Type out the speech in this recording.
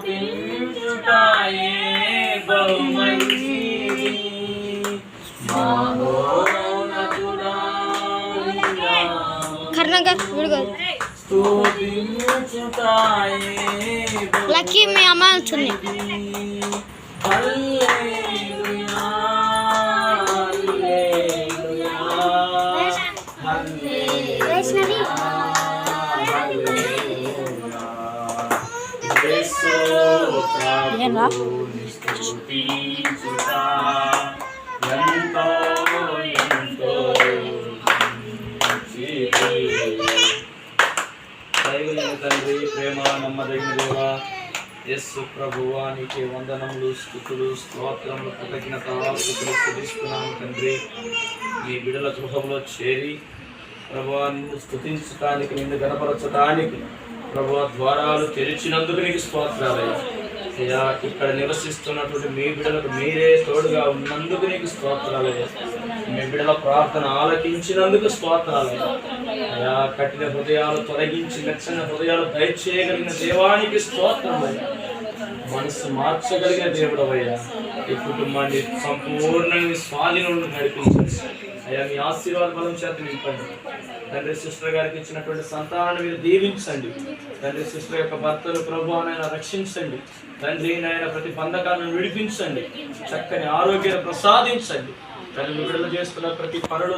స్తుతించుటాయే బహుమంచిది lucky మీ అమ్మ హల్లెలూయా ఏంరా? తండ్రి ప్రేమ నమ్మదగిన దేవా యస్సు ప్రభువా నీకే వందనములు స్థుతులు స్తోత్రములు కృతజ్ఞత స్థుతులు స్థుతిస్తున్నాము తండ్రి మీ బిడల గృహంలో చేరి ప్రభువా నిన్ను స్థుతించటానికి నిన్ను గనపరచటానికి ప్రభువా ద్వారాలు తెరిచినందుకు నీకు స్తోత్రాలయ్యా అయ్యా ఇక్కడ నివసిస్తున్నటువంటి మీ బిడ్డలకు మీరే తోడుగా ఉన్నందుకు నీకు స్తోత్రాలు మీ బిడల ప్రార్థన ఆలకించినందుకు స్తోత్రాలు అయ్యా. కఠిన హృదయాలు తొలగించి మెచ్చని హృదయాలు దయచేయగలిగిన దేవానికి స్తోత్రమయ్యా మనసు మార్చగలిగిన దేవుడవయ్యా ఈ కుటుంబాన్ని సంపూర్ణంగా స్వాధీనంలో నడిపించండి. అయ్యా మీ ఆశీర్వాద బలం చేత నింపండి. తండ్రి సిస్టర్ గారికి ఇచ్చినటువంటి సంతానాన్ని మీరు దీవించండి. తండ్రి సిస్టర్ యొక్క భర్తలు ప్రభు ఆయన రక్షించండి. తండ్రి నాయన ప్రతి బంధకాలను విడిపించండి. చక్కని ఆరోగ్యాన్ని ప్రసాదించండి. తల్లి విడుదల చేస్తున్న ప్రతి పనులు